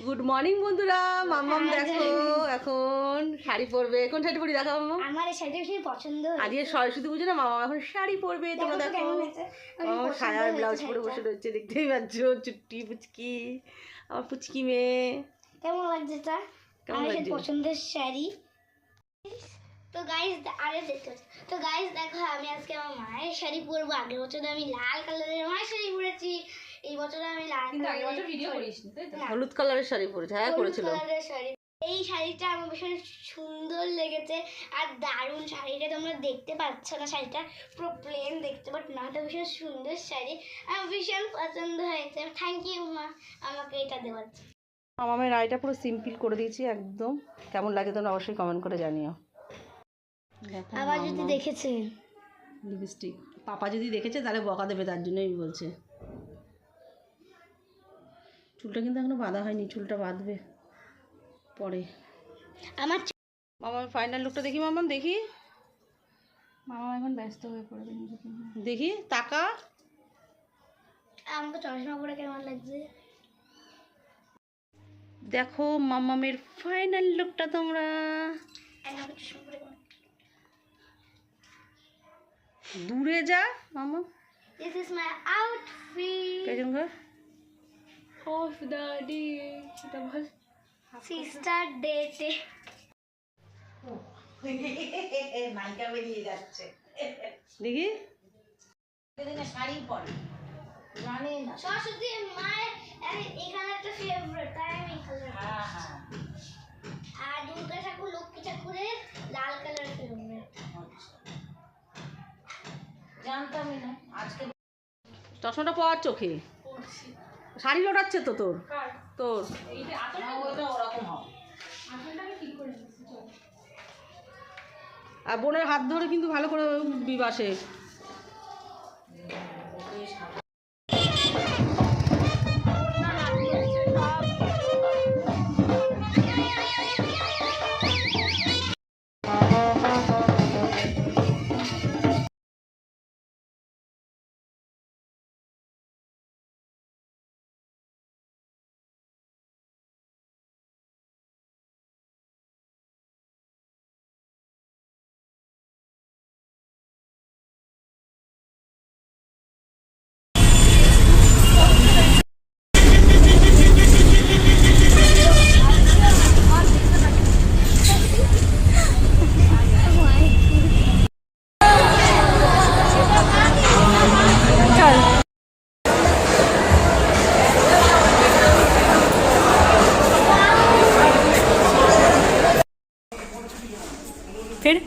Good morning বন্ধুরা। মাম্মাম দেখো এখন শাড়ি পরবে। কোন শাড়ি পরি? দেখো মাম্মাম। আমার এই শাড়িটা ভীষণ পছন্দ আজকে সরস্বতী পুজো না মামা এখন শাড়ি পরবে। তোমরা দেখো তো সায়ার হয়েছে ব্লাউজ পরে। বসে রয়েছে দেখতেই পাচ্ছ চুট্টি পুচকি আমার পুচকি মেয়ে। কেমন লাগছে এটা? কেমন লাগছে? পছন্দের শাড়ি। তো গাইস আরে। তো গাইস দেখো আমি আজকে আমার মায়ের শাড়ি পরবো। আগের বছর আমি লাল কালারের মায়ের শাড়ি পরেছি। এই বছর আমি লাল কালারের না, হলুদ কালারের শাড়ি পরেছে হ্যাঁ হলুদ করেছিল কালারের শাড়ি। এই শাড়িটা আমার ভীষণ সুন্দর লেগেছে আর দারুণ শাড়িটা তোমরা দেখতে পাচ্ছ না শাড়িটা পুরো প্লেন দেখতে পাচ্ছ না এটা ভীষণ সুন্দর শাড়ি। আমার ভীষণ পছন্দ হয়েছে। থ্যাংক ইউ মা আমাকে এটা দেওয়ার জন্য। মামামের রায়টা পুরো সিম্পল করে দিয়েছি একদম। কেমন লাগে তোমরা অবশ্যই কমেন্ট করে জানিও। আবার যদি দেখেছে লিপস্টিক পাপা যদি দেখেছে তাহলে বকা দেবে তার জন্যই বলছে। চুলটা কিন্তু এখনও বাঁধা হয়নি চুলটা বাঁধবে পরে। আমার মামার ফাইনাল লুকটা দেখি মামাম দেখি। মামা এখন ব্যস্ত হয়ে পড়বে দেখি টাকা আমাকে চশমা পরে কেমন লাগছে? দেখো মামামের ফাইনাল লুকটা তোমরা। দূরে যা মামা this is my outfit of the day সেটা বল। সিস্টার ডেটে দেখি। সরস্বতী মায়ের এখানে একটা ফেভারিট তাই আমি কালার আর দুর্গা ঠাকুর লক্ষ্মী ঠাকুরের লাল কালার ফেভারিট চশমাটা পাওয়ার চোখে। শাড়ি লোটাচ্ছে তো তোর। তোর। আর বোনের হাত ধরে কিন্তু ভালো করে বিবাসে। फिर